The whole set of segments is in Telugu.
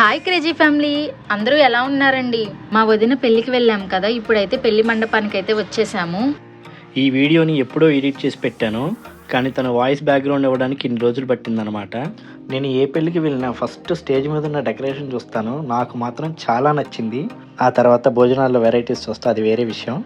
Hi crazy family. అందరూ ఎలా ఉన్నారండి? మా వదిన పెళ్ళికి వెళ్ళాం కదా ఇప్పుడైతే పెళ్ళి మండపానికి అయితే వచ్చేసాము. ఈ వీడియోని ఎప్పుడో ఎడిట్ చేసి పెట్టాను కానీ తన వాయిస్ బ్యాక్గ్రౌండ్ ఇవ్వడానికి ఇన్ని రోజులు పట్టిందనమాట నేను ఏ పెళ్ళికి వెళ్ళినా ఫస్ట్ స్టేజ్ మీద ఉన్న డెకరేషన్ చూస్తాను నాకు మాత్రం చాలా నచ్చింది. ఆ తర్వాత భోజనాల్లో వెరైటీస్ చూస్తే అది వేరే విషయం.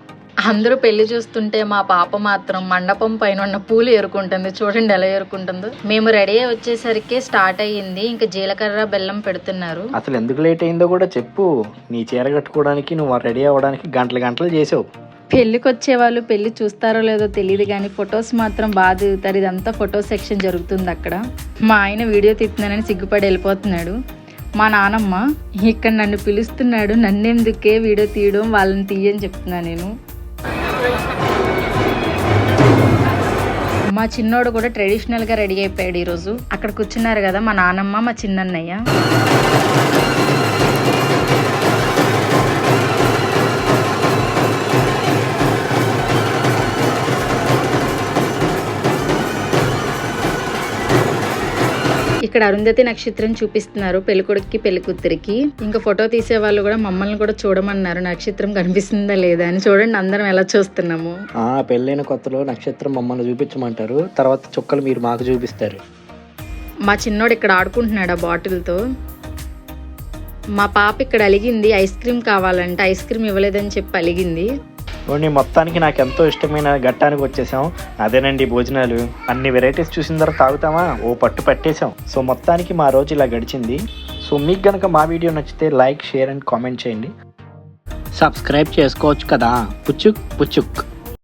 అందరూ పెళ్ళి చూస్తుంటే మా పాప మాత్రం మండపం పైన ఉన్న పూలు ఏరుకుంటుంది. చూడండి ఎలా ఏరుకుంటుందో. మేము రెడీ అయ్యి వచ్చేసరికి స్టార్ట్ అయ్యింది. ఇంకా జీలకర్ర బెల్లం పెడుతున్నారు. అసలు ఎందుకు లేట్ అయిందో కూడా చెప్పు. నీ చీర కట్టుకోవడానికి నువ్వు రెడీ అవ్వడానికి గంటలు గంటలు చేసావు. పెళ్ళికి వచ్చే వాళ్ళు పెళ్ళి చూస్తారో లేదో తెలియదు కానీ ఫొటోస్ మాత్రం బాగా దిగుతారు. ఇదంతా ఫోటో సెక్షన్ జరుగుతుంది అక్కడ. మా ఆయన వీడియో తీస్తున్నానని సిగ్గుపడి వెళ్ళిపోతున్నాడు. మా నానమ్మ ఇక్కడ నన్ను పిలుస్తున్నాడు. నన్నెందుకే వీడియో తీయడం? వాళ్ళని తీయని చెప్తున్నా నేను. మా చిన్నోడు కూడా ట్రెడిషనల్గా రెడీ అయిపోయాడు ఈరోజు. అక్కడ కూర్చున్నారు కదా మా నానమ్మ మా చిన్నన్నయ్య. ఇక్కడ అరుంధతి నక్షత్రం చూపిస్తున్నారు పెళ్ళికొడుక్కి పెళ్ళికూతురికి. ఇంకా ఫోటో తీసే వాళ్ళు కూడా మమ్మల్ని కూడా చూడమన్నారు. నక్షత్రం కనిపిస్తుందా లేదా అని చూడండి అందరం ఎలా చూస్తున్నాము. ఆ పెళ్ళైన కొత్తలో నక్షత్రం మమ్మల్ని చూపించమంటారు. తర్వాత చుక్కలు మీరు మాకు చూపిస్తారు. మా చిన్నోడు ఇక్కడ ఆడుకుంటున్నాడు ఆ బాటిల్తో. మా పాప ఇక్కడ అలిగింది ఐస్ క్రీమ్ కావాలంటే ఐస్ క్రీమ్ ఇవ్వలేదని చెప్పి అలిగింది. ఓన్లీ మొత్తానికి నాకు ఎంతో ఇష్టమైన ఘట్టానికి వచ్చేసాం అదేనండి భోజనాలు. అన్ని వెరైటీస్ చూసిన తర్వాత తాగుతామా ఓ పట్టు పట్టేసాం సో మొత్తానికి మా రోజు ఇలా గడిచింది. సో మీకు కనుక మా వీడియో నచ్చితే లైక్ షేర్ అండ్ కామెంట్ చేయండి. సబ్స్క్రైబ్ చేసుకోవచ్చు కదా. పుచ్చుక్ పుచ్చుక్.